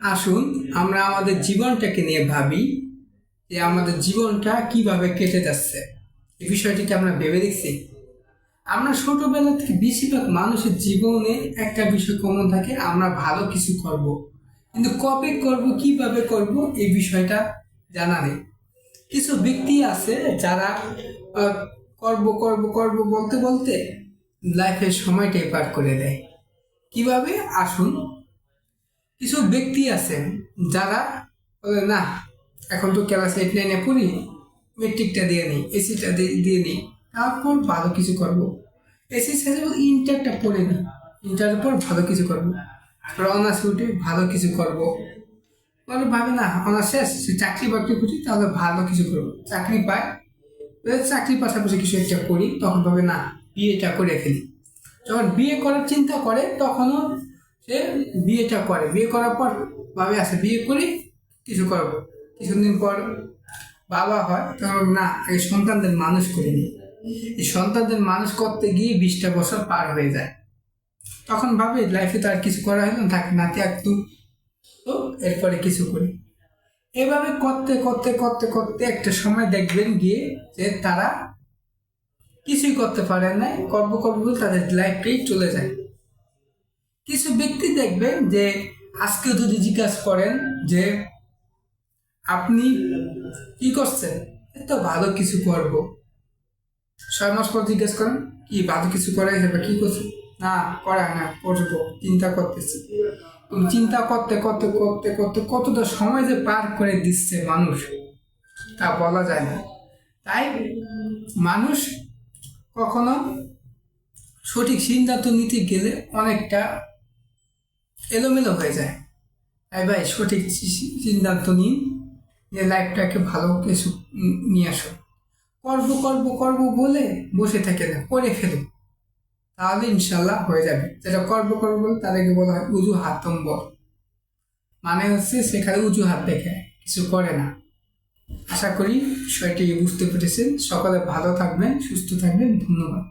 আসুন, আমরা আমাদের জীবনটাকে নিয়ে ভাবি যে আমাদের জীবনটা কীভাবে কেটে যাচ্ছে। এই বিষয়টিকে আমরা ভেবে দেখছি। আমরা ছোটবেলা থেকে বেশিরভাগ মানুষের জীবনে একটা বিষয় কমন থাকে, আমরা ভালো কিছু করব। কিন্তু কবে করব, কীভাবে করব এই বিষয়টা জানা নেই। কিছু ব্যক্তি আছে যারা করব করব করব বলতে বলতে লাইফের সময়টাই পার করে দেয়। কীভাবে? আসুন কিছু ব্যক্তি আছেন যারা বলে, না, এখন তো ক্লাস এইট, নাইনে পড়ি মেট্রিকটা দিয়ে নিই এসিটা দিয়ে নিই, তারপর ভালো কিছু করব। এসি শেষে ইন্টারটা পড়ে নিই ইন্টারের পর ভালো কিছু করব। অনার্স উঠে ভালো কিছু করব। মানে ভাবে না অনার্স শেষ চাকরি বাকরি খুঁজি, তাহলে ভালো কিছু করব। চাকরি পাই চাকরির পাশাপাশি কিছু একটা করি, তখন ভাবে, না বিয়েটা করে ফেলি। যখন বিয়ে করার চিন্তা করে, তখনও সে বিয়েটা করে। বিয়ে করার পর ভাবে আসে বিয়ে করি কিছু করব। কিছুদিন পর বাবা হয় তখন না এই সন্তানদের মানুষ করে নি। এই সন্তানদের মানুষ করতে গিয়ে বিশটা বছর পার হয়ে যায়। তখন ভাবে লাইফে তো আর কিছু করা হলো না, থাক নাতি একটু তো এরপরে কিছু করি। এভাবে করতে করতে করতে করতে একটা সময় দেখবেন গিয়ে যে তারা কিছুই করতে পারে না করব বলে তাদের লাইফটাই চলে যায়। কিছু ব্যক্তি দেখবেন যে আজকে যদি জিজ্ঞাসা করেন যে, আপনি কি করছেন? "এই তো ভালো কিছু করব। ছয় মাস পর জিজ্ঞেস করেন, কি ভালো কিছু করা যাবে কি করছে? না করা না, করব, চিন্তা করতেছি। তুমি চিন্তা করতে করতে করতে করতে কতটা সময় যে পার করে দিচ্ছে মানুষ, তা বলা যায় না। তাই মানুষ কখনো সঠিক সিদ্ধান্ত নিতে গেলে অনেকটা এলোমেলো হয়ে যায়। তাই ভাই সঠিক সিদ্ধান্ত নিন যে লাইফটাকে ভালো কিছু নিয়ে আসো করব করব করব বলে বসে থেকে না, করে ফেলো তাহলে ইনশাল্লাহ হয়ে যাবে। যেটা করব করব বলে তাদেরকে বলা হয় উজু হাতম্বর মানে হচ্ছে সেখানে উজু হাত দেখে, কিছু করে না। আশা করি বিষয়টি বুঝতে পেরেছেন। সকলে ভালো থাকবেন, সুস্থ থাকবেন। ধন্যবাদ।